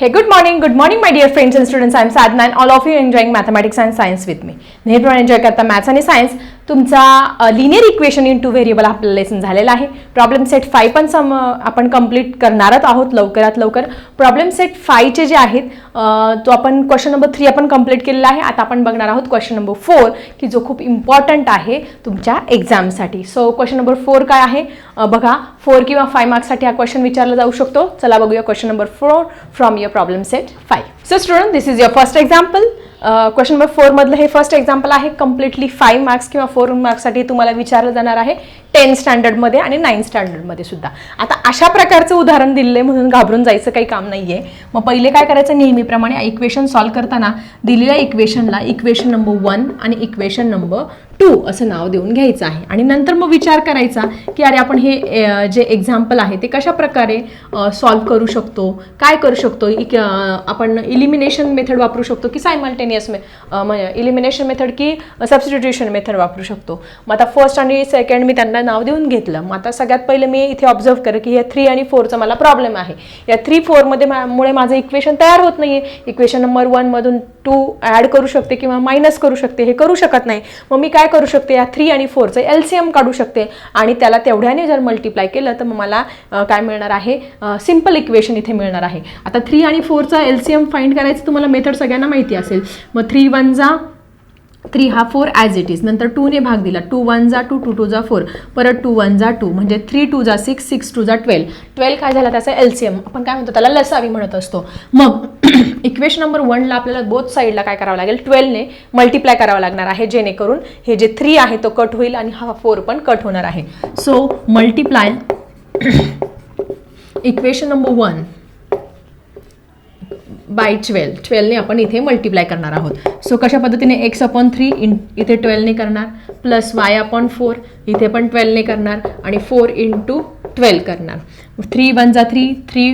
Hey, good morning, good morning, my dear friends and students. I'm Sadna, and all of you enjoying mathematics and science with me. నేను enjoy maths and and तुमचा linear equation in two variable आपलं lesson झालेला आहे. Problem set five पण सम आपण complete करणारच आहोत लवकरात लवकर. प्रॉब्लेम सेट फायचे जे आहेत तो आपण क्वेश्चन नंबर थ्री आपण कंप्लीट केलेला आहे. आता आपण बघणार आहोत क्वेश्चन नंबर फोर की जो खूप इम्पॉर्टंट आहे तुमच्या एक्झामसाठी सो क्वेश्चन नंबर फोर काय आहे? बघा फोर किंवा फाय मार्क्ससाठी हा क्वेश्चन विचारला जाऊ शकतो. चला बघूया question number four from your problem set five so student this is your first example question number फोरमधलं हे फर्स्ट एक्झाम्पल आहे कम्प्लिटली फाईव्ह मार्क्स किंवा फोर मार्क्ससाठी तुम्हाला विचारलं जाणार आहे टेन स्टँडर्डमध्ये आणि नाईन स्टँडर्डमध्ये सुद्धा. आता अशा प्रकारचं उदाहरण दिलं आहे म्हणून घाबरून जायचं काही काम नाही आहे मग पहिले काय करायचं नेहमीप्रमाणे इक्वेशन सॉल्व करताना दिलेल्या इक्वेशनला इक्वेशन नंबर वन आणि इक्वेशन नंबर टू असं नाव देऊन घ्यायचं आहे. आणि नंतर मग विचार करायचा की अरे आपण हे जे एक्झाम्पल आहे ते कशा प्रकारे सॉल्व करू शकतो? काय करू शकतो? इक- आपण इलिमिनेशन मेथड वापरू शकतो की सायमल्टेनियस इलिमिनेशन मेथड की सबस्टिट्युशन मेथड वापरू शकतो? मग आता फर्स्ट आणि सेकंड मी त्यांना नाव देऊन घेतलं. मग आता सगळ्यात पहिले मी इथे ऑब्झर्व करेन की या थ्री आणि फोरचा मला प्रॉब्लेम आहे. या थ्री फोरमध्ये मुळे माझं इक्वेशन तयार होत नाही आहे इक्वेशन नंबर वनमधून टू ॲड करू शकते किंवा मायनस करू शकते हे करू शकत नाही. मग मी काय करू शकते? या थ्री आणि फोरचं एल सी एम काढू शकते. आणि त्याला तेवढ्याने जर मल्टिप्लाय केलं तर मग मला काय मिळणार आहे? सिंपल इक्वेशन इथे मिळणार आहे. आता थ्री आणि फोरचा एल सी एम फाईंड करायचं तुम्हाला मेथड सगळ्यांना माहिती असेल. मग थ्री वन जा थ्री हा फोर ॲज इट इज नंतर टूने भाग दिला. टू वन जा टू टू टू जा फोर परत टू वन जा टू म्हणजे थ्री टू जा सिक्स सिक्स टू जा ट्वेल्व ट्वेल्व काय झाला? त्याचा एल सी एम आपण काय म्हणतो? त्याला लसावी म्हणत असतो. मग इक्वेशन नंबर वनला आपल्याला बोथ साईडला काय करावं लागेल? ट्वेल्वने मल्टिप्लाय करावं लागणार आहे. जेणेकरून हे जे थ्री आहे तो कट होईल आणि हा फोर पण कट होणार आहे. So multiply equation number one by twelve ट्वेल्वने आपण इथे मल्टिप्लाय करणार आहोत. सो कशा पद्धतीने एक्स अपॉन थ्री इन इथे ट्वेल्वने करणार? प्लस वाय अपॉन फोर इथे पण ट्वेल्वने करणार आणि फोर इंटू ट्वेल्व करणार. थ्री वन जा थ्री थ्री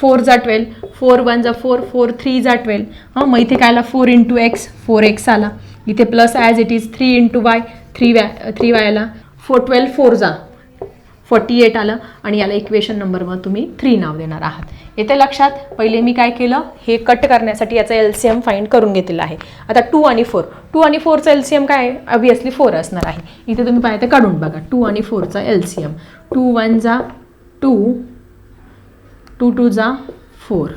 फोर जा ट्वेल्व फोर वन जा फोर फोर थ्री जा ट्वेल्व हां मग इथे काय आला? Four into X four X आला. इथे plus as it is three into Y three Y three Y आला. फोर ट्वेल्व फोर जा. फोर्टी एट आलं आणि याला इक्वेशन नंबरवर तुम्ही थ्री नाव देणार आहात. येते लक्षात पहिले मी काय केलं? हे कट करण्यासाठी याचा एल सी एम फाईंड करून घेतलेला आहे. आता टू आणि फोर टू आणि फोरचा एल सी एम काय? आहे ऑब्वियसली फोर असणार आहे. इथे तुम्ही पाहिजे तर काढून बघा. टू आणि फोरचा L C M two one जा टू टू टू जा फोर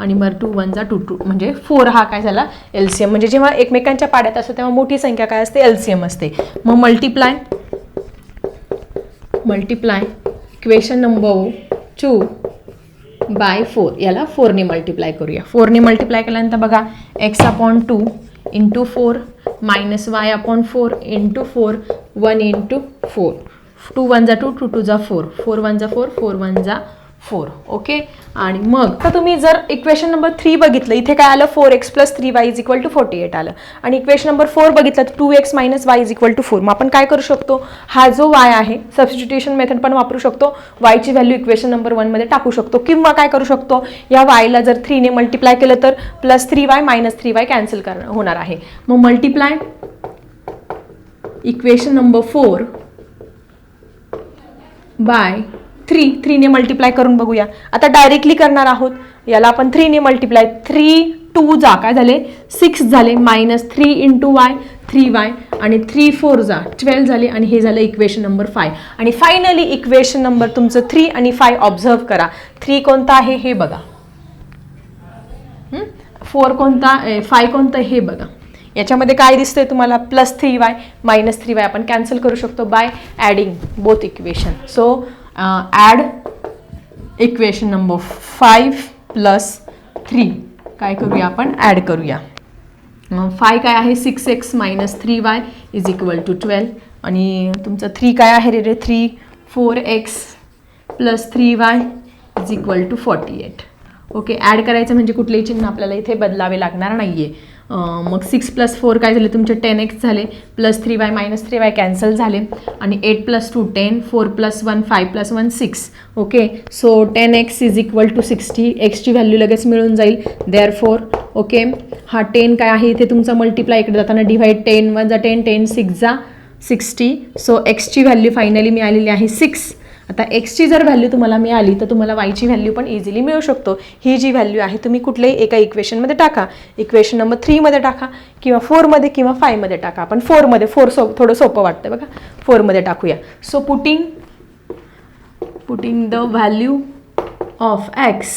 आणि मग टू वन जा टू टू म्हणजे फोर हा काय झाला? एल सी एम म्हणजे जेव्हा एकमेकांच्या पाड्यात असतो तेव्हा मोठी संख्या काय असते? एल सी एम असते. मग multiply multiply equation number two by four याला फोरने मल्टिप्लाय करूया. फोरने मल्टिप्लाय केल्यानंतर बघा X upon two into four minus Y upon four into four one into four two one जा टू टू टू जा फोर फोर वन जा four four one जा फोर ओके? आणि मग तर तुम्ही जर इक्वेशन नंबर थ्री बघितलं इथे काय आलं? Four X plus three Y is equal to forty eight आलं. आणि इक्वेशन नंबर फोर बघितलं तर two X minus Y is equal to four मग आपण काय करू शकतो? हा जो वाय आहे सबस्टिट्युशन मेथड पण वापरू शकतो. वायची व्हॅल्यू इक्वेशन नंबर वनमध्ये टाकू शकतो. किंवा काय करू शकतो? या वायला जर थ्रीने मल्टिप्लाय केलं तर plus three Y minus three Y cancel कर होणार आहे. मग multiply equation number four by three थ्रीने multiply करून बघूया. आता डायरेक्टली करणार आहोत. याला आपण थ्रीने मल्टिप्लाय थ्री टू जा. काय झाले? सिक्स झाले. Minus three into Y three Y आणि थ्री फोर जा. ट्वेल्व झाले आणि हे झालं इक्वेशन नंबर फाय आणि फायनली इक्वेशन नंबर तुमचं थ्री आणि फाय ऑब्झर्व करा. थ्री कोणता आहे? हे बघा. फोर कोणता? फाय कोणतं? हे बघा. याच्यामध्ये काय दिसतंय तुम्हाला? Plus three Y minus three Y आपण कॅन्सल करू शकतो by adding both equation so add equation number five plus three काय करूया आपण? ॲड करूया. फाय काय आहे? Six X minus three Y is equal to twelve आणि तुमचं थ्री काय आहे रे रे? Three four X plus three Y is equal to forty eight okay add करायचं म्हणजे कुठलेही चिन्ह आपल्याला इथे बदलावे लागणार नाही आहे मग सिक्स प्लस फोर काय झाले? तुमचे टेन एक्स झाले. Plus three Y minus three Y cancel झाले. आणि eight plus two ten four plus one five plus one six okay so ten X is equal to sixty एक्सची value लगेच मिळून जाईल. There four okay हा ten काय आहे? इथे तुमचा मल्टिप्लाय इकडे जाताना डिव्हाइड टेन वन जा. टेन टेन सिक्स जा. सिक्स्टी सो एक्सची व्हॅल्यू फायनली मिळालेली आहे सिक्स आता एक्सची जर व्हॅल्यू तुम्हाला मिळाली तर तुम्हाला वायची व्हॅल्यू पण इझिली मिळू शकतो. ही जी व्हॅल्यू आहे तुम्ही कुठल्याही एका इक्वेशनमध्ये टाका. इक्वेशन नंबर थ्रीमध्ये टाका किंवा फोरमध्ये किंवा फायमध्ये टाका. आपण फोरमध्ये फोर सो थोडं सोपं वाटतं बघा. फोरमध्ये टाकूया. So putting putting the value of X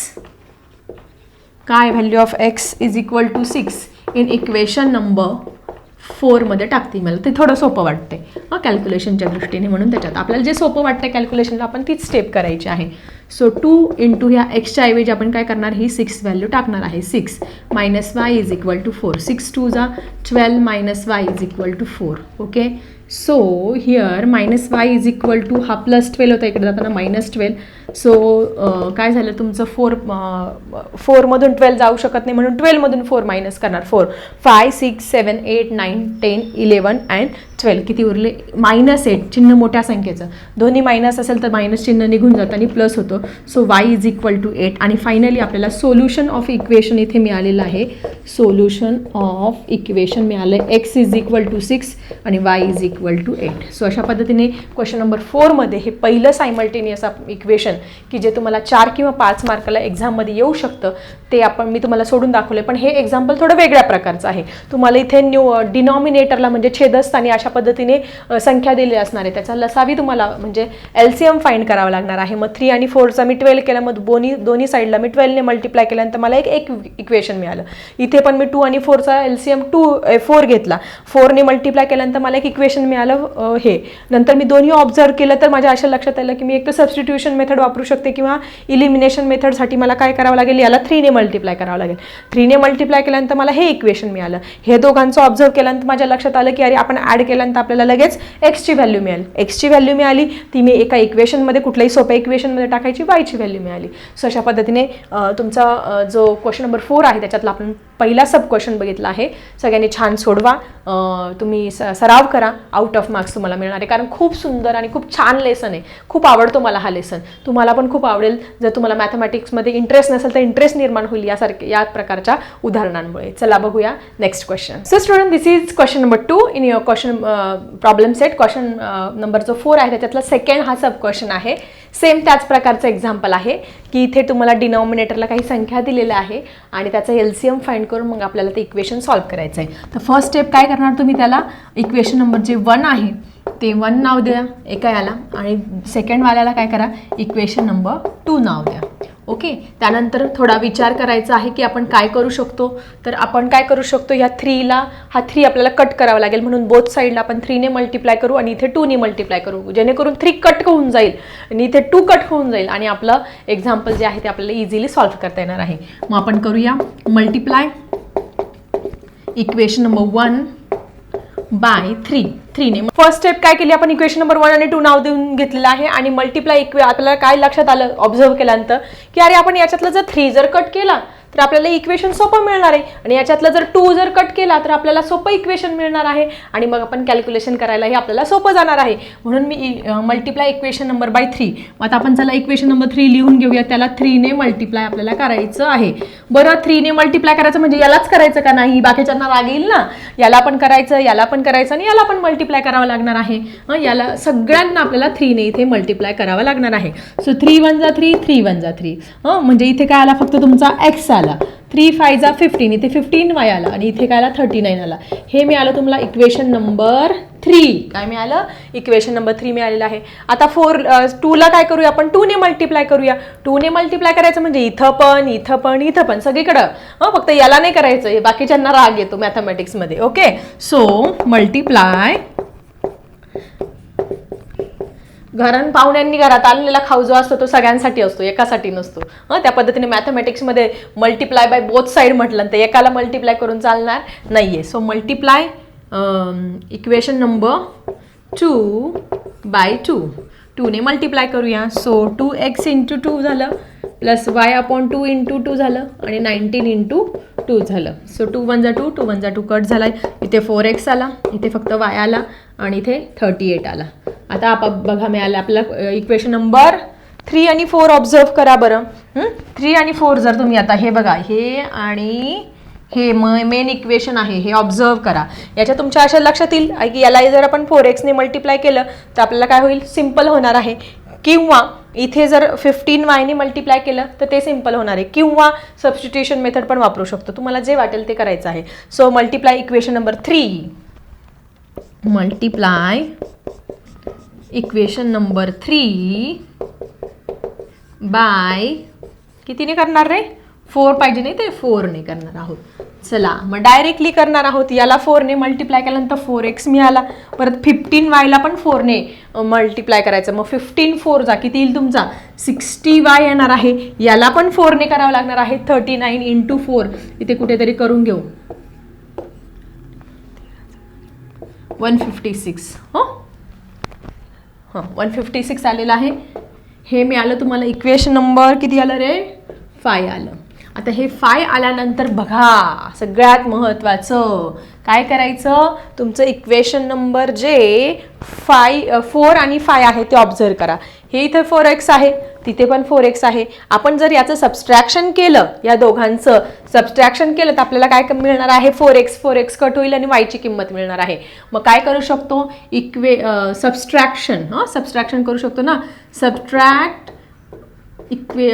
काय value of X is equal to six in equation number फोरमध्ये टाकते मला ते थोडं सोपं वाटते हां कॅल्क्युलेशनच्या दृष्टीने म्हणून त्याच्यात. आपल्याला जे सोपं वाटतं कॅल्क्युलेशनला आपण तीच स्टेप करायची आहे. सो टू इंटू ह्या एक्सच्या ऐवजी आपण काय करणार? ही सिक्स व्हॅल्यू टाकणार आहे. Six minus Y is equal to four six two जा twelve minus Y is equal to four okay so here minus Y is equal to हा प्लस ट्वेल्व होता इकडे जाताना मायनस ट्वेल्व सो काय झालं तुमचं? फोर फोरमधून ट्वेल्व जाऊ शकत नाही म्हणून ट्वेल्वमधून फोर मायनस करणार. Four five six seven eight nine ten eleven and twelve किती उरले? मायनस एट चिन्ह मोठ्या संख्येचं. दोन्ही मायनस असेल तर मायनस चिन्ह निघून जातं आणि प्लस होतो. So Y is equal to eight आणि फायनली आपल्याला सोल्युशन ऑफ इक्वेशन इथे मिळालेलं आहे. सोल्युशन ऑफ इक्वेशन मिळालं आहे X is equal to six आणि Y is equal to eight so अशा पद्धतीने क्वेश्चन नंबर फोरमध्ये हे पहिलं सायमल्टेनियस इक्वेशन की जे तुम्हाला चार किंवा पाच मार्काला एक्झाममध्ये येऊ शकतं ते आपण मी तुम्हाला सोडून दाखवले पण हे एक्झाम्पल थोडं वेगळ्या प्रकारचं आहे. तुम्हाला इथे न्यू डिनॉमिनेटरला म्हणजे छेदस्थानी अशा पद्धतीने संख्या दिली असणार आहे. त्याचा लसावी तुम्हाला म्हणजे एल सी एम फाईंड करावं लागणार आहे. मग थ्री आणि फोरचा मी ट्वेल्व केला. मग दोन्ही दोन्ही साईडला मी ट्वेल्वने मल्टिप्लाय केल्यानंतर मला एक एक इक्वेशन मिळालं. इथे पण मी टू आणि फोरचा L C M two four घेतला. फोरने मल्टिप्लाय केल्यानंतर मला एक इक्वेशन मिळालं हे. नंतर मी दोन्ही ऑब्झर्व केलं तर माझ्या अशा लक्षात आलं की मी एक तर सबस्टिट्यूशन मेथड वापरू शकते किंवा इलिमिनेशन मेथडसाठी मला काय करावं लागेल? याला थ्रीने मल्टिप्लाय करावं लागेल. थ्रीने मल्टिप्लाय केल्यानंतर मला हे इक्वेशन मिळालं. हे दोघांचं ऑब्झर्व केल्यानंतर माझ्या लक्षात आलं की अरे आपण ॲड केल्यानंतर आपल्याला लगेच एक्सची व्हॅल्यू मिळेल. एक्सची व्हॅल्यू मिळाली ती मी एका इक्वेशनमध्ये कुठल्याही सोप्या इक्वेशनमध्ये टाकायची वायची व्हॅल्यू मिळाली. सो अशा पद्धतीने तुमचा जो क्वेश्चन नंबर फोर आहे त्याच्यातला आपण पहिला सब क्वेश्चन बघितला आहे. सगळ्यांनी छान सोडवा. तुम्ही स सराव करा. आउट ऑफ मार्क्स तुम्हाला मिळणार आहे. कारण खूप सुंदर आणि खूप छान लेसन आहे. खूप आवडतो मला हा लेसन तुम्हाला पण खूप आवडेल. जर तुम्हाला मॅथमॅटिक्समध्ये इंटरेस्ट नसेल तर इंटरेस्ट निर्माण होईल यासारखे या प्रकारच्या उदाहरणांमुळे. चला बघूया next question so student this is question number two in your question problem set question number जो फोर आहे त्याच्यातला सेकंड हा सब क्वेश्चन आहे. सेम त्याच प्रकारचं एक्झाम्पल आहे की इथे तुम्हाला डिनॉमिनेटरला काही संख्या दिलेल्या आहे आणि त्याचं एल सी एम फाईंड करून मग आपल्याला ते इक्वेशन सॉल्व्ह करायचं आहे तर फर्स्ट स्टेप काय करणार तुम्ही त्याला? इक्वेशन नंबर जे वन आहे ते वन नाव द्या एका याला आणि सेकंडवाल्याला काय करा? इक्वेशन नंबर टू नाव द्या. ओके? त्यानंतर थोडा विचार करायचा आहे की आपण काय करू शकतो? तर आपण काय करू शकतो? ह्या थ्रीला हा थ्री आपल्याला कट करावा लागेल. म्हणून बोथ साईडला आपण थ्रीने मल्टिप्लाय करू आणि इथे टूने मल्टिप्लाय करू. जेणेकरून थ्री कट होऊन जाईल आणि इथे टू कट होऊन जाईल आणि आपलं एक्झाम्पल जे आहे ते आपल्याला इझिली सॉल्व्ह करता येणार आहे. मग आपण करूया multiply equation number one by three. थ्रीने first step काय केली आपण? इक्वेशन नंबर वन आणि टू नाव देऊन घेतलेलं आहे आणि मल्टिप्लाय इक्वे आपल्याला काय लक्षात आलं? ऑब्झर्व केल्यानंतर की अरे आपण याच्यातलं जर थ्री जर कट केला तर आपल्याला इक्वेशन सोपं मिळणार आहे. आणि याच्यातलं जर टू जर कट केला तर आपल्याला सोपं इक्वेशन मिळणार आहे. आणि मग आपण कॅल्क्युलेशन करायलाही आपल्याला सोपं जाणार आहे. म्हणून मी multiply equation number by three मग आता आपण चला इक्वेशन नंबर थ्री लिहून घेऊया. त्याला थ्रीने मल्टिप्लाय आपल्याला करायचं आहे. बरं थ्रीने मल्टिप्लाय करायचं म्हणजे यालाच करायचं का नाही? बाकीच्यांना राग येईल ना? याला पण करायचं याला पण करायचं आणि याला पण मल्टिप्लाय करावं लागणार आहे. हं, याला सगळ्यांना आपल्याला थ्रीने इथे मल्टिप्लाय करावं लागणार आहे. सो थ्री वन जा थ्री थ्री वन जा थ्री हं म्हणजे इथे काय आला फक्त तुमचा? एक्स आला. थ्री फाय जा फिफ्टीन इथे फिफ्टीन वाय आला आणि इथे काय आला? थर्टी नाईन आला. हे मिळालं तुम्हाला इक्वेशन नंबर थ्री काय मिळालं? इक्वेशन नंबर थ्री मिळालेलं आहे. आता फोर टूला काय करूया आपण? टूने मल्टिप्लाय करूया. टूने मल्टिप्लाय करायचं म्हणजे इथं पण इथं पण इथं पण. सगळीकडं. हं फक्त याला नाही करायचं. हे बाकीच्यांना राग येतो मॅथमॅटिक्समध्ये ओके सो मल्टिप्लाय घरां पाहुण्यांनी घरात आणलेला खाऊ जो असतो तो सगळ्यांसाठी असतो एकासाठी नसतो. हं त्या पद्धतीने मॅथमॅटिक्समध्ये मल्टिप्लाय बाय बोथ साईड म्हटलं तर एकाला मल्टिप्लाय करून चालणार नाही आहे so multiply equation number two by two टूने multiply करूया. So two x into two झालं. Plus y upon two into two झालं. आणि नाईन्टीन इंटू टू झालं. सो टू वन जा टू टू वन जा टू कट झाला इथे फोर एक्स आला. इथे फक्त वाय आला. आणि इथे थर्टी एट आला. आता आप बघा मिळालं आपला इक्वेशन नंबर थ्री आणि फोर ऑब्झर्व करा बरं. थ्री आणि फोर जर तुम्ही आता हे बघा. हे आणि हे म मेन इक्वेशन आहे हे ऑब्झर्व करा. याच्या तुमच्या अशा लक्षात येईल की याला जर आपण फोर एक्सने मल्टिप्लाय केलं तर आपल्याला काय होईल? सिंपल होणार आहे. किंवा इथे जर फिफ्टीन वायने मल्टिप्लाय केलं तर ते सिंपल होणार आहे. किंवा सबस्टिट्युशन मेथड पण वापरू शकतो. तुम्हाला जे वाटेल ते करायचं आहे. So multiply equation number three multiply equation number three by कितीने करणार रे? फोर पाहिजे नाही ते फोरने करणार आहोत. चला मग डायरेक्टली करणार आहोत. याला फोरने मल्टिप्लाय केल्यानंतर फोर एक्स मिळाला. परत फिफ्टीन वायला पण फोरने मल्टिप्लाय करायचं. मग फिफ्टीन फोर जा. किती येईल तुमचा? सिक्स्टी वाय येणार आहे. याला पण फोरने करावं लागणार आहे. थर्टी नाईन इंटू फोर इथे कुठेतरी करून घेऊ. वन फिफ्टी सिक्स हो? हां वन फिफ्टी सिक्स आलेलं आहे. हे मिळालं तुम्हाला इक्वेशन नंबर किती आलं रे? फाय आलं. आता हे फाय आल्यानंतर बघा सगळ्यात महत्त्वाचं काय करायचं? तुमचं इक्वेशन नंबर जे फाय फोर आणि फाय आहे ते ऑब्झर्व करा. हे इथे फोर एक्स आहे तिथे पण फोर एक्स आहे. आपण जर याचं सबस्ट्रॅक्शन केलं या दोघांचं सबस्ट्रॅक्शन केलं तर आपल्याला काय मिळणार आहे? Four x four x cut होईल आणि वायची किंमत मिळणार आहे. मग काय करू शकतो? इक्वे सबस्ट्रॅक्शन हां? सबस्ट्रॅक्शन करू शकतो ना? Subtract equa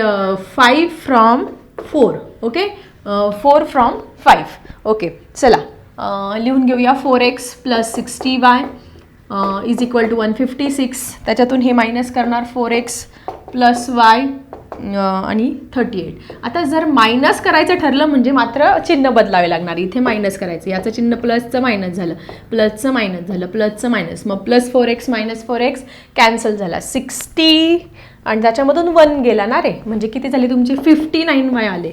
five from four okay four from five okay चला. लिहून घेऊया. Four x plus sixty y is equal to one fifty six त्याच्यातून हे मायनस करणार फोर एक्स प्लस वाय आणि थर्टी एट आता जर मायनस करायचं ठरलं म्हणजे मात्र चिन्ह बदलावे लागणार. इथे मायनस करायचं. याचं चिन्ह प्लसचं मायनस झालं. प्लसचं मायनस झालं. प्लसचं मायनस मग plus four x minus four x cancel झाला. सिक्स्टी आणि त्याच्यामधून वन गेला ना रे. म्हणजे किती झाले तुमचे? फिफ्टी नाईन वाय आले.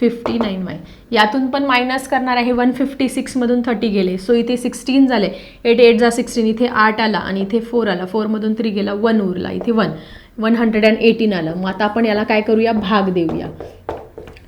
Fifty nine y. यातून पण मायनस करणार आहे वन फिफ्टी सिक्समधून थर्टी गेले. सो इथे सिक्स्टीन झाले. एट एट जा सिक्स्टीन इथे आठ आला आणि इथे फोर आला. फोरमधून थ्री गेला. वन उरला. इथे one one hundred and eighteen आलं. मग आता आपण याला काय करूया? भाग देऊया.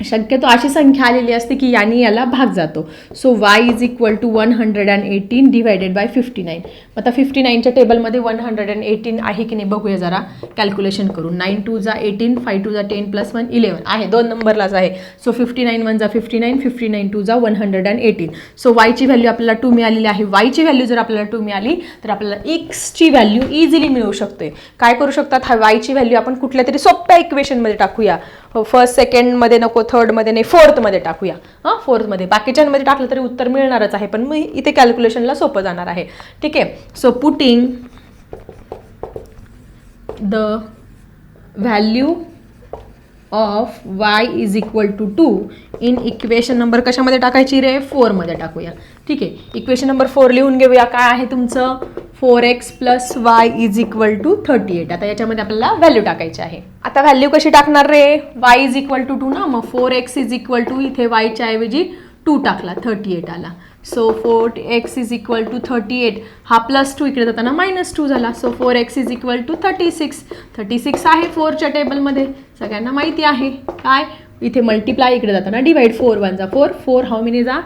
शक्यतो अशी संख्या आलेली असते की याने याला भाग जातो. So y is equal to one hundred and eighteen divided by fifty nine आता फिफ्टी नाईनच्या टेबलमध्ये वन हंड्रेड अँड एटीन आहे की नाही बघूया जरा. कॅल्क्युलेशन करून. नाईन टू जा एटीन फाय टू जा टेन प्लस वन इलेवन आहे. दोन नंबरलाच आहे. सो फिफ्टी नाईन वन जा fifty nine fifty nine two जा one hundred and eighteen so वायची value आपल्याला टू मिळालेली आहे. वायची व्हॅल्यू जर आपल्याला टू मिळाली तर आपल्याला एक्सची व्हॅल्यू इझिली मिळू शकते. काय करू शकतात? हा वायची व्हॅल्यू आपण कुठल्या तरी सोप्या इक्वेशनमध्ये टाकूया. हो, फर्स्ट सेकंडमध्ये नको थर्डमध्ये नाही फोर्थमध्ये टाकूया. हां फोर्थमध्ये बाकीच्यांमध्ये टाकलं तरी उत्तर मिळणारच आहे पण मी इथे कॅल्क्युलेशनला सोपं जाणार आहे. ठीक आहे? So putting the value of y is equal to two in equation number कशामध्ये टाकायची रे? फोरमध्ये टाकूया. ठीक आहे? इक्वेशन नंबर फोर लिहून घेऊया. काय आहे तुमचं? Four x plus y is equal to thirty eight. आता याच्यामध्ये आपल्याला व्हॅल्यू टाकायची आहे. आता व्हॅल्यू कशी टाकणार रे? Y is equal to two ना? मग four x is equal to इथे वायच्या ऐवजी टू टाकला थर्टी एट आला. So four x is equal to thirty eight. हा प्लस टू इकडे जाताना मायनस टू झाला. So four x is equal to thirty six. Thirty six आहे फोरच्या टेबलमध्ये सगळ्यांना माहिती आहे. काय? इथे मल्टिप्लाय इकडे जाताना डिवाइड फोर वन जा. फोर फोर हाऊ मेनी जा?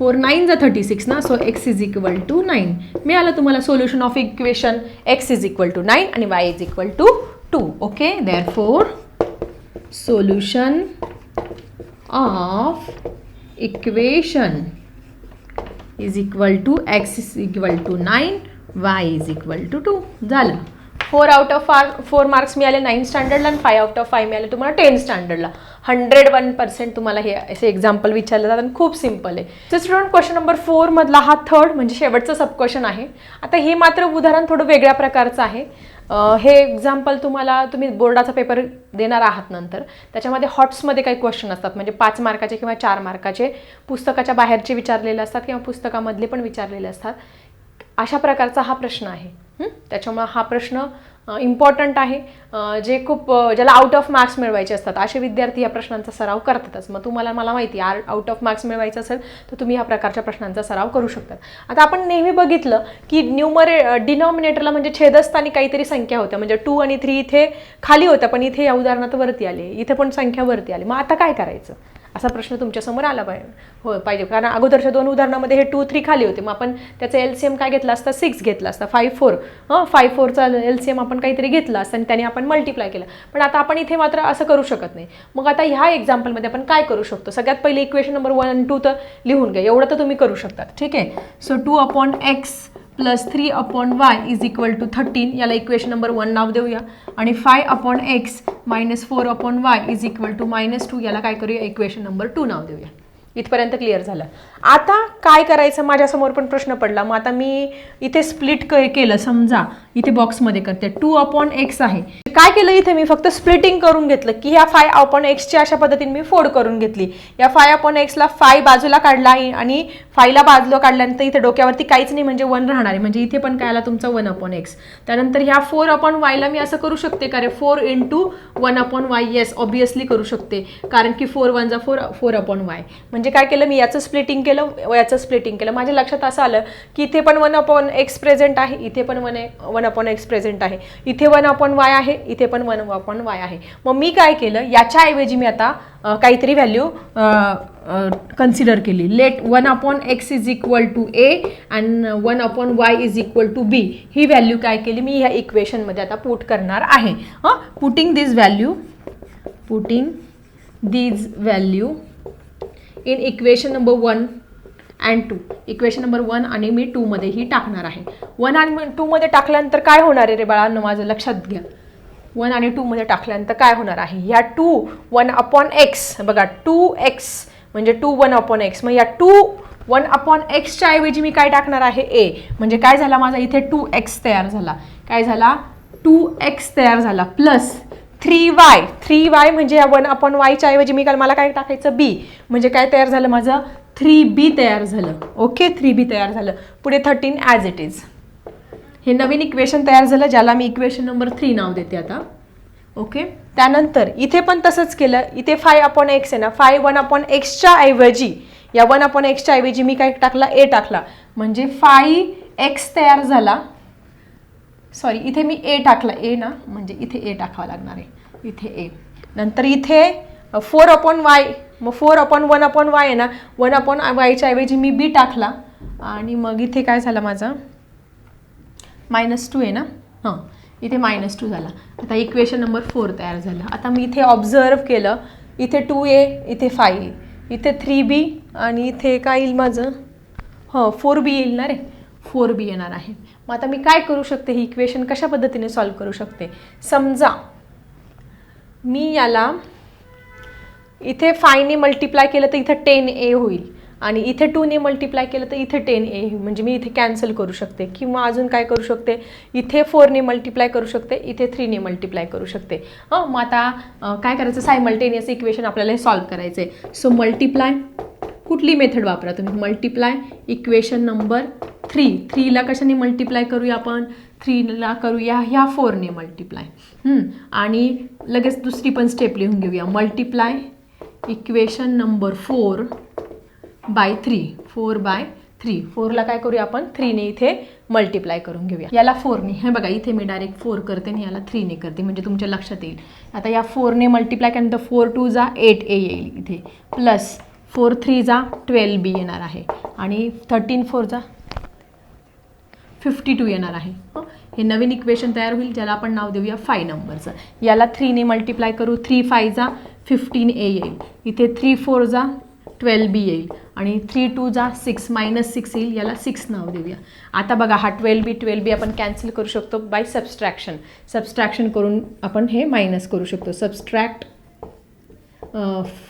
फोर नाईन जा थर्टी सिक्स ना so x is equal to nine मिळालं तुम्हाला solution of equation x is equal to nine आणि y is equal to two okay therefore solution of equation is equal to x is equal to nine y is equal to two झालं. Four out of four four marks मिळाले nine स्टँडर्डला आणि five out of five मिळाले तुम्हाला ten स्टँडर्डला hundred one percent तुम्हाला हे असे example विचारले जातात आणि खूप सिंपल आहे. तर स्टुडंट क्वेश्चन नंबर फोरमधला हा थर्ड म्हणजे शेवटचं सब क्वेश्चन आहे. आता हे मात्र उदाहरण थोडं वेगळ्या प्रकारचं आहे. हे एक्झाम्पल तुम्हाला तुम्ही बोर्डाचा पेपर देणार आहात नंतर. त्याच्यामध्ये हॉट्समध्ये काही क्वेश्चन असतात. म्हणजे पाच मार्काचे किंवा चार मार्काचे पुस्तकाच्या बाहेरचे विचारलेले असतात किंवा पुस्तकामधले पण विचारलेले असतात. अशा प्रकारचा हा प्रश्न आहे. त्याच्यामुळं हा प्रश्न इम्पॉर्टंट आहे. जे खूप ज्याला आउट ऑफ मार्क्स मिळवायचे असतात असे विद्यार्थी या प्रश्नांचा सराव करतातच. मग तुम्हाला मला माहिती आहे आउट ऑफ मार्क्स मिळवायचं असेल तर तुम्ही ह्या प्रकारच्या प्रश्नांचा सराव करू शकतात आता आपण नेहमी बघितलं की न्यूमरे डिनॉमिनेटरला म्हणजे छेदस्थानी काहीतरी संख्या होत्या. म्हणजे टू आणि थ्री इथे खाली होत्या पण इथे या उदाहरणात वरती आले. इथे पण संख्या वरती आली. मग आता काय करायचं? असा प्रश्न तुमच्यासमोर आला पाहिजे. हो पाहिजे. कारण अगोदरच्या दोन उदाहरणामध्ये हे टू थ्री खाली होते. मग आपण त्याचं एल सी एम काय घेतला असता? सिक्स घेतला असता. फाईव्ह फोर हां फाईव्ह फोरचा एल सी एम आपण काहीतरी घेतला असता आणि त्याने आपण मल्टिप्लाय केलं. पण आता आपण इथे मात्र असं करू शकत नाही. मग आता ह्या एक्झाम्पलमध्ये आपण काय करू शकतो? सगळ्यात पहिले इक्वेशन नंबर वन टू तर लिहून घ्या. एवढं तर तुम्ही करू शकतात ठीक आहे? So two upon x plus three upon y is equal to thirteen याला इक्वेशन नंबर वन नाव देऊया. आणि five upon x minus four upon y is equal to minus two याला काय करूया? इक्वेशन नंबर टू नाव देऊया. इथपर्यंत क्लिअर झालं. आता काय करायचं? माझ्यासमोर पण प्रश्न पडला. मग आता मी इथे स्प्लिट क केलं. समजा इथे बॉक्समध्ये करते. टू अपॉन एक्स आहे. काय केलं इथे? मी फक्त स्प्लिटिंग करून घेतलं की ह्या फाय अपॉन एक्सची अशा पद्धतीने मी फोड करून घेतली. या फाय अपॉन एक्सला फाय बाजूला काढला आणि फायला बाजूला काढल्यानंतर इथे डोक्यावरती काहीच नाही म्हणजे वन राहणार आहे. म्हणजे इथे पण काय आला? तुमचा वन अपॉन एक्स त्यानंतर ह्या फोर अपॉन वायला मी असं करू शकते का रे? Four into one upon y yes obviously करू शकते. कारण की four one four four upon y म्हणजे काय केलं? मी याचं स्प्लिटिंग केलं याचं स्प्लिटिंग केलं. माझ्या लक्षात असं आलं की इथे पण वन अपॉन एक्स प्रेझेंट आहे इथे पण one one upon x present आहे. इथे वन अपॉन वाय आहे इथे पण वन अपॉन वाय आहे. मग मी काय केलं याच्याऐवजी मी आता काहीतरी व्हॅल्यू कन्सिडर केली. Let one upon x is equal to a and one upon y is equal to b he value काय केली मी ह्या इक्वेशनमध्ये आता पुट करणार आहे. हां? Putting this value putting these value in equation number one and two equation number one आणि मी टूमध्येही टाकणार आहे. वन आणि टूमध्ये टाकल्यानंतर काय होणार आहे रे बाळांनो? माझं लक्षात घ्या. वन आणि टूमध्ये टाकल्यानंतर काय होणार आहे? ह्या टू वन अपॉन एक्स बघा टू एक्स म्हणजे टू वन अपॉन एक्स मग या टू वन अपॉन एक्सच्या ऐवजी मी काय टाकणार आहे? ए म्हणजे काय झाला माझा? इथे टू एक्स तयार झाला. काय झाला? टू एक्स तयार झाला. Plus three y three y म्हणजे या वन अपॉन वायच्या ऐवजी मी काल मला काय टाकायचं? बी म्हणजे काय तयार झालं माझं? थ्री बी तयार झालं. ओके थ्री बी तयार झालं. पुढे थर्टीन ॲज इट इज हे नवीन इक्वेशन तयार झालं ज्याला मी इक्वेशन नंबर थ्री नाव देते आता. ओके? त्यानंतर इथे पण तसंच केलं. इथे फाय अपॉन एक्स आहे ना फाय वन अपॉन एक्सच्या ऐवजी या वन अपॉन एक्सच्या ऐवजी मी काय टाकला? ए टाकला. म्हणजे फाय एक्स तयार झाला. सॉरी इथे मी ए टाकला. ए ना? म्हणजे इथे ए टाकावा लागणार आहे. इथे ए नंतर इथे फोर अपॉन वाय मग four upon one upon y आहे ना वन अपॉन वायच्या ऐवजी मी बी टाकला. आणि मग इथे काय झालं माझं? मायनस टू आहे ना? हां इथे मायनस टू झाला. आता इक्वेशन नंबर फोर तयार झालं. आता मी इथे ऑब्झर्व केलं. इथे टू ए इथे फाय ए इथे थ्री बी आणि इथे काय येईल माझं? हं फोर बी येईल ना रे. फोर बी येणार आहे. मग आता मी काय करू शकते? ही इक्वेशन कशा पद्धतीने सॉल्व करू शकते? समजा मी याला इथे फायने मल्टिप्लाय केलं तर इथं टेन ए होईल. आणि इथे टूने मल्टिप्लाय केलं तर इथे टेन ए म्हणजे मी इथे कॅन्सल करू शकते. किंवा अजून काय करू शकते? इथे फोरने मल्टिप्लाय करू शकते. इथे थ्रीने मल्टिप्लाय करू शकते. हं मग आता काय करायचं? सायमल्टेनियस इक्वेशन आपल्याला हे सॉल्व करायचं आहे सो मल्टिप्लाय कुठली मेथड वापरा तुम्ही? मल्टिप्लाय इक्वेशन नंबर थ्री थ्रीला कशाने मल्टिप्लाय करूया आपण? थ्रीला करूया ह्या फोरने मल्टिप्लाय आणि लगेच दुसरी पण स्टेप लिहून घेऊया. Multiply equation number four by three. Four by three. फोरला काय करूया आपण? थ्रीने इथे मल्टिप्लाय करून घेऊया. याला फोरने. हे बघा इथे मी डायरेक्ट फोर करते आणि याला थ्रीने करते म्हणजे तुमच्या लक्षात येईल. आता या फोरने मल्टिप्लाय केल्यानंतर फोर टू जा एट ए येईल इथे. प्लस फोर थ्री जा ट्वेल्व बी येणार आहे. आणि थर्टीन फोर जा फिफ्टी टू येणार आहे. हे? नवीन इक्वेशन तयार होईल ज्याला आपण नाव देऊया फाय नंबरचं याला थ्रीने मल्टिप्लाय करू. थ्री फाय जा फिफ्टीन ए येईल. इथे थ्री फोर जा ट्वेल्व बी येईल. आणि थ्री टू जा सिक्स मायनस सिक्स येईल. याला सिक्स नाव देऊया. आता बघा हा ट्वेल्व बी ट्वेल्व बी आपण कॅन्सल करू शकतो बाय सबस्ट्रॅक्शन सबस्ट्रॅक्शन करून आपण हे मायनस करू शकतो. सबस्ट्रॅक्ट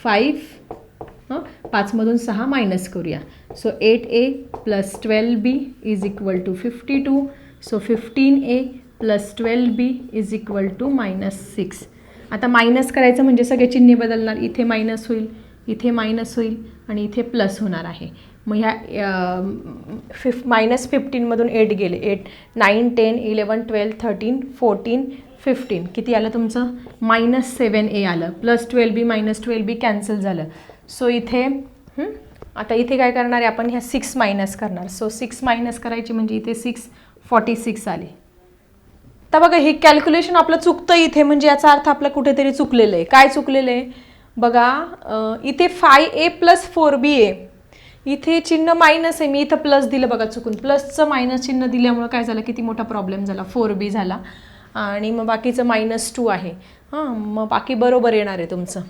फाईव्ह पाचमधून सहा मायनस करूया. So eight a plus twelve b is equal to fifty two so fifteen a plus twelve b is equal to minus six आता मायनस करायचं म्हणजे सगळे चिन्हे बदलणार. इथे मायनस होईल इथे मायनस होईल आणि इथे प्लस होणार आहे. मग ह्या फिफ मायनस फिफ्टीनमधून एट गेले. Eight nine ten eleven twelve thirteen fourteen fifteen किती आलं तुमचं? मायनस सेवन ए आलं. Plus twelve b minus twelve b cancel झालं. सो इथे आता इथे काय करणार आहे आपण? ह्या सिक्स मायनस करणार. सो सिक्स मायनस करायची म्हणजे इथे सिक्स फॉर्टी सिक्स आले. तर बघा हे कॅल्क्युलेशन आपलं चुकतं इथे म्हणजे याचा अर्थ आपलं कुठेतरी चुकलेलं आहे. काय चुकलेलं आहे? बघा इथे five a plus four b a इथे चिन्ह मायनस आहे. मी इथं प्लस दिलं बघा चुकून. प्लसचं मायनस चिन्ह दिल्यामुळं काय झालं? किती मोठा प्रॉब्लेम झाला. फोर बी झाला. आणि मग बाकीचं मायनस टू आहे. हां मग बाकी बरोबर येणार आहे तुमचं.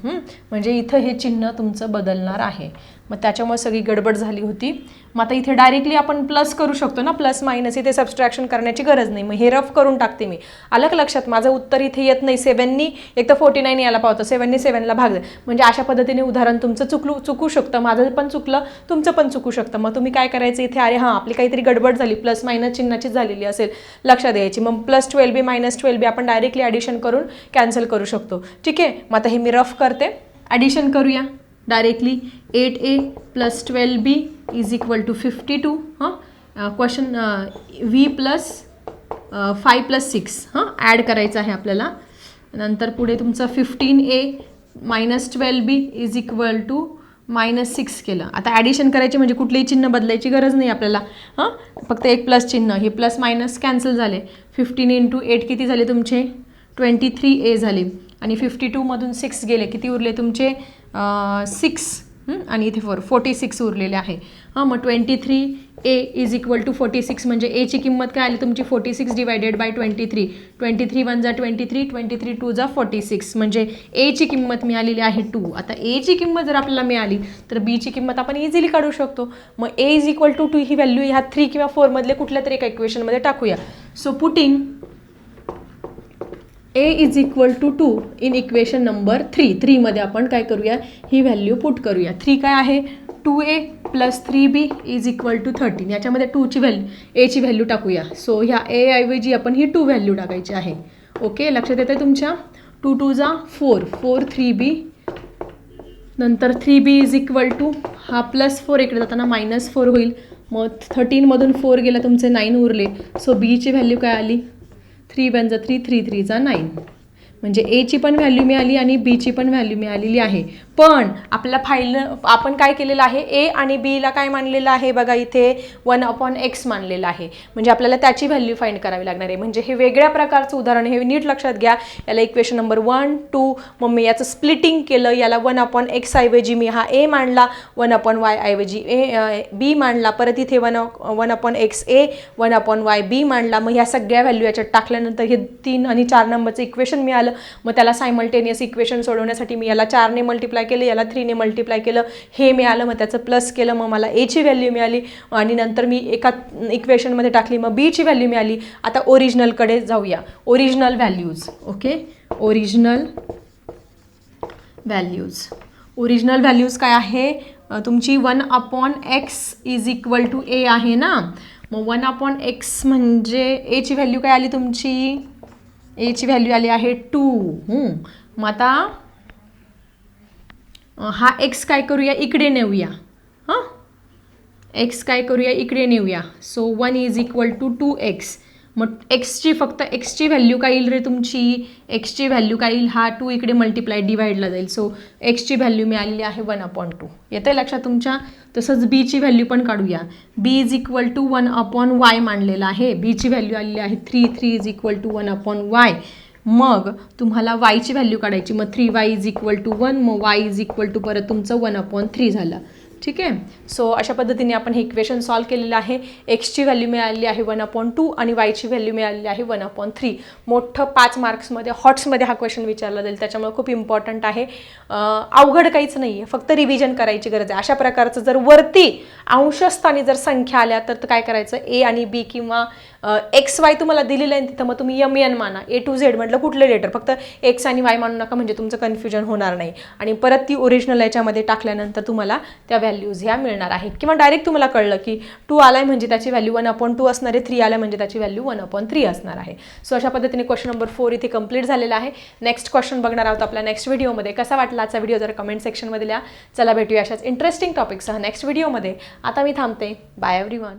म्हणजे इथं हे चिन्ह तुमचं बदलणार आहे. मग त्याच्यामुळे सगळी गडबड झाली होती. मग आता इथे डायरेक्टली आपण प्लस करू शकतो ना? प्लस मायनस इथे सबस्ट्रॅक्शन करण्याची गरज नाही. मग हे रफ करून टाकते मी. आलं का लक्षात माझं उत्तर इथे येत नाही. सेवननी एक तर फोर्टी नाईन यायला पावतं सेवननी सेवनला भाग म्हणजे अशा पद्धतीने उदाहरण तुमचं चुकलू चुकू शकतं. माझं पण चुकलं तुमचं पण चुकू शकतं. मग तुम्ही काय करायचं इथे? अरे हां आपली काहीतरी गडबड झाली. प्लस मायनस चिन्हाचीच झालेली असेल. लक्षात द्यायची मग plus twelve b minus twelve b आपण डायरेक्टली ॲडिशन करून कॅन्सल करू शकतो. ठीक आहे? मग आता हे मी रफ करते. ॲडिशन करूया. Directly eight a plus twelve b is equal to fifty two हां question V plus five plus six हां? ॲड करायचं आहे आपल्याला. नंतर पुढे तुमचं fifteen a minus twelve b is equal to minus six केलं. आता ॲडिशन करायची म्हणजे कुठलेही चिन्ह बदलायची गरज नाही आपल्याला हां? फक्त एक प्लस चिन्ह. हे प्लस मायनस कॅन्सल झाले. फिफ्टीन इंटू एट किती झाले तुमचे? ट्वेंटी थ्री ए झाले. आणि फिफ्टी टूमधून सिक्स गेले. किती उरले तुमचे? सिक्स आणि इथे फोर फोर्टी सिक्स उरलेले आहे. हां मग twenty three a is equal to forty six म्हणजे एची किंमत काय आली? तुमची forty six divided by twenty three twenty three one जा twenty three twenty three two जा फोर्टी सिक्स म्हणजे एची किंमत मिळालेली आहे टू आता एची किंमत जर आपल्याला मिळाली तर बीची किंमत आपण इझिली काढू शकतो. मग a is equal to two he value ह्या थ्री किंवा फोरमधले कुठल्या तरी एका इक्वेशनमध्ये टाकूया. So putting a is equal to two in equation number three थ्रीमध्ये आपण काय करूया? ही व्हॅल्यू पुट करूया. थ्री काय आहे? Two a plus three b is equal to thirteen याच्यामध्ये टूची व्हॅल्यू एची व्हॅल्यू टाकूया. सो ह्या ए ऐवजी आपण ही टू व्हॅल्यू टाकायची आहे. ओके लक्षात येतं तुमच्या? टू टू जा फोर फोर थ्री बी नंतर three b is equal to हा प्लस फोर इकडे जाताना मायनस फोर होईल. मग थर्टीनमधून फोर गेला तुमचे नाईन उरले. सो बीची व्हॅल्यू काय आली? थ्री वन जा थ्री थ्री थ्रीचा नाईन. म्हणजे एची पण व्हॅल्यू मिळाली आणि बीची पण व्हॅल्यू मिळालेली आहे. पण आपल्या फाईल आपण काय केलेलं आहे? ए आणि बीला काय मानलेलं आहे? बघा इथे वन अपॉन एक्स मानलेलं आहे. म्हणजे आपल्याला त्याची व्हॅल्यू फाईंड करावी लागणार आहे. म्हणजे हे वेगळ्या प्रकारचं उदाहरण हे नीट लक्षात घ्या. याला इक्वेशन नंबर वन टू मग मी याचं स्प्लिटिंग केलं. याला वन अपॉन एक्स ऐवजी मी हा ए मांडला. वन अपॉन वाय ऐवजी ए बी मांडला. परत इथे one one upon x a one upon y b मांडला. मग ह्या सगळ्या व्हॅल्यू याच्यात टाकल्यानंतर हे तीन आणि चार नंबरचं इक्वेशन मिळालं. मग त्याला सायमल्टेनियस इक्वेशन सोडवण्यासाठी मी याला चारने मल्टिप्लाय केलं याला थ्रीने मल्टिप्लाय केलं हे मिळालं मग त्याचं प्लस केलं मग मला एची व्हॅल्यू मिळाली आणि नंतर मी एका इक्वेशनमध्ये टाकली मग बीची व्हॅल्यू मिळाली. आता ओरिजिनलकडे जाऊया. Original values okay original values original values काय आहे? तुमची one upon x is equal to a आहे ना? मग वन अपॉन एक्स म्हणजे एची व्हॅल्यू काय आली तुमची? एची व्हॅल्यू आली आहे टू मग आता हा एक्स काय करूया? इकडे नेऊया. हां? एक्स काय करूया? इकडे नेऊया. So one is equal to two x मग एक्सची फक्त एक्सची व्हॅल्यू काय येईल रे तुमची? एक्सची व्हॅल्यू काय येईल? हा टू इकडे मल्टिप्लाय डिवाइडला जाईल. सो एक्सची व्हॅल्यू मिळालेली आहे वन अपॉन टू येतं लक्षात तुमच्या? तसंच बीची व्हॅल्यू पण काढूया. B is equal to one upon y मांडलेला आहे. बीची व्हॅल्यू आलेली आहे three three is equal to one upon y मग तुम्हाला वायची व्हॅल्यू काढायची. मग three y is equal to one मग वाय इज इक्वल टू परत तुमचं वन अपॉन थ्री झालं. ठीक आहे? सो अशा पद्धतीने आपण हे इक्वेशन सॉल्व केलेलं आहे. एक्सची व्हॅल्यू मिळालेली आहे वन अपॉईंट टू आणि वायची व्हॅल्यू मिळालेली आहे वन अपॉन थ्री मोठं पाच मार्क्समध्ये हॉट्समध्ये हा क्वेश्चन विचारला जाईल. त्याच्यामुळे खूप इम्पॉर्टंट आहे. अवघड काहीच नाही आहे फक्त रिव्हिजन करायची गरज आहे. अशा प्रकारचं जर वरती अंशस्थानी जर संख्या आल्या तर काय करायचं? ए आणि बी किंवा एक्स वाय तुम्हाला दिलेलं आहे तिथं मग तुम्ही यम एन माना. ए टू झेड म्हटलं कुठले लेटर फक्त एक्स आणि वाय मानू नका म्हणजे तुमचं कन्फ्युजन होणार नाही. आणि परत ती ओरिजिनल याच्यामध्ये टाकल्यानंतर तुम्हाला त्या व्हॅल्यूज ह्या मिळणार आहेत. किंवा डायरेक्ट तुम्हाला कळलं की टू आलाय म्हणजे त्याची व्हॅल्यू वन अपॉन टू असणार आहे थ्री आलाय म्हणजे त्याची व्हॅल्यू वन अपॉन थ्री असणार आहे. सो अशा पद्धतीने क्वेश्चन नंबर फोर इथे कंप्लीट झालेला आहे. नेक्स्ट क्वेश्चन बघणार आहोत आपल्या नेक्स्ट व्हिडिओमध्ये कसा वाटला आजचा व्हिडिओ जर कमेंट सेक्शनमध्ये लिहा. चला भेटूया अशाच इंटरेस्टिंग टॉपिकसह नेक्स्ट व्हिडिओमध्ये आता मी थांबते. Bye every one